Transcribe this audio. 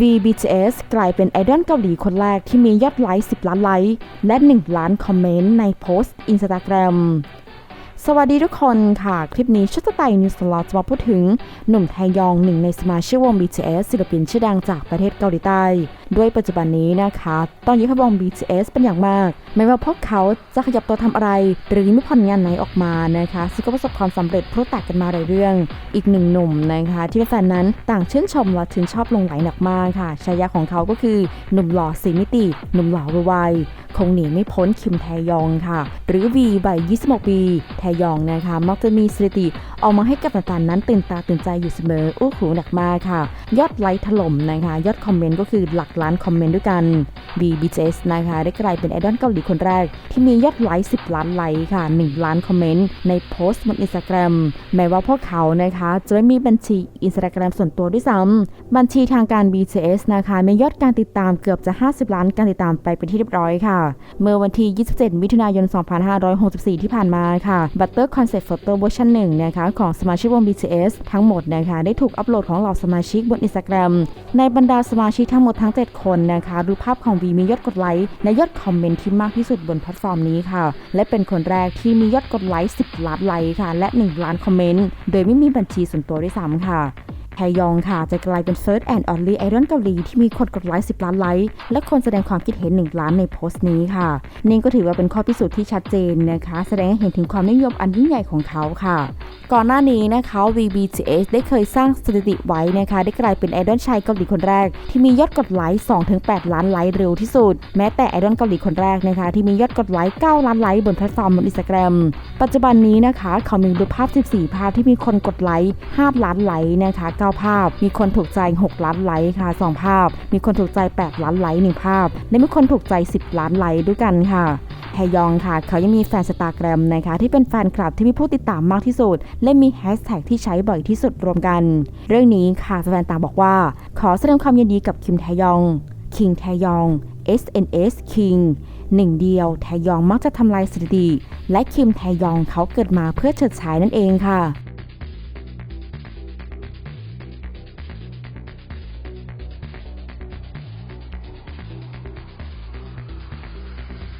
VBTS กลายเป็นไอดอลเกาหลีคนแรกที่มียอดไลค์ 10 ล้านไลค์ และ 1 ล้านคอมเมนต์ในโพสต์อินสตาแกรมสวัสดีทุกคนค่ะ คลิปนี้ชัตไตนิวส์ลอจะมาพูดถึงหนุ่มไทยองหนึ่งในสมาชิกวง BTS ศิลปินชื่อดังจากประเทศเกาหลีใต้ ด้วยปัจจุบันนี้นะคะ ตอนนี้พวง BTS เป็นอย่างมากไม่ว่าพวกเขาจะขยับตัวทำอะไร หรือมีผลงานไหนออกมานะคะซึ่งก็ประสบความสำเร็จเพราะแตกกันมาหลายเรื่อง อีกหนึ่งหนุ่มนะคะ ที่แฟนนั้นต่างชื่นชมและถึงชอบลงไหลหนักมากค่ะฉายาของเขาก็คือหนุ่มหล่อสีมิติ หนุ่มหล่อวัยคงหนีไม่พ้นคิมแทยองค่ะ หรือวีใบ26 ปีแทยองนะคะมักจะมีสถิติออกมาให้กับแฟนๆนั้นตื่นตาตื่นใจอยู่เสมออู้หูหนักมากค่ะ ยอดไลค์ถล่มนะคะ ยอดคอมเมนต์ก็คือหลักล้านคอมเมนต์ด้วยกัน V BTS นะคะได้กลายเป็นไอดอลเกาหลีคนแรก ที่มียอดไลค์ 10 ล้านไลค์ค่ะ 1 ล้านคอมเมนต์ ในโพสต์บนอินสตาแกรมแม้ว่าพวกเขานะคะจะไม่มีบัญชีอินสตาแกรมส่วนตัวด้วยซ้ำบัญชีทางการ BTS นะคะมียอดการติดตามเกือบจะ 50 ล้านการติดตามไปเป็นที่เรียบร้อยค่ะ เมื่อวันที่ 27 มิถุนายน 2564 ที่ผ่านมาค่ะ Butter Concept Photo เวอร์ชัน1นะคะของสมาชิกวง BTS ทั้งหมดนะคะได้ถูกอัปโหลดของเหล่าสมาชิกบน Instagram ในบรรดาสมาชิกทั้งหมดทั้ง 7 คนนะคะรูภาพของวีมียอดกดไลค์และยอดคอมเมนต์ที่มากที่สุดบนแพลตฟอร์มนี้ค่ะ และเป็นคนแรกที่มียอดกดไลค์10 ล้านไลค์ค่ะ และ 1 ล้านคอมเมนต์ โดยไม่มีบัญชีส่วนตัวด้วยซ้ำค่ะ แทยองค่ะจะกลายเป็น First and Only Idol เกาหลีที่มีคนกดไลค์10 ล้านไลค์ และคนแสดงความคิดเห็น 1 ล้านในโพสต์นี้ค่ะ นี่ก็ถือว่าเป็นข้อพิสูจน์ที่ชัดเจนนะคะ แสดงให้เห็นถึงความนิยมอันยิ่งใหญ่ของเขาค่ะ ก่อนหน้านี้นะคะ VBTS ได้เคยสร้างสถิติไว้นะคะ ได้กลายเป็นไอดอลชายเกาหลีคนแรก ที่มียอดกดไลค์2-8 ล้านไลค์เร็วที่สุด แม้แต่ไอดอลเกาหลีคนแรกนะคะที่มียอดกดไลค์9ล้านไลค์บนแพลตฟอร์มบนอินสตาแกรมปัจจุบันนี้นะคะเขามีรูปภาพ 14 ภาพที่มีคนกดไลค์5ล้านไลค์นะคะ9 ภาพ มีคนถูกใจ 6 ล้านไลค์ค่ะ 2 ภาพ มีคนถูกใจ 8 ล้านไลค์1ภาพ และมีคนถูกใจ 10 ล้านไลค์ด้วยกันค่ะแฮยองค่ะ เขายังมีแฟนสตาแกรมนะคะที่เป็นแฟนคลับที่มีผู้ติดตามมากที่สุด และมีแฮชแท็กที่ใช้บ่อยที่สุดรวมกัน เรื่องนี้ค่ะแฟนต่างบอกว่า ขอแสดงความยินดีกับคิมแทยอง คิงแทยอง SNS King หนึ่งเดียวแทยองมักจะทำลายสถิติ และคิมแทยองเขาเกิดมาเพื่อเฉิดฉายนั่นเองค่ะ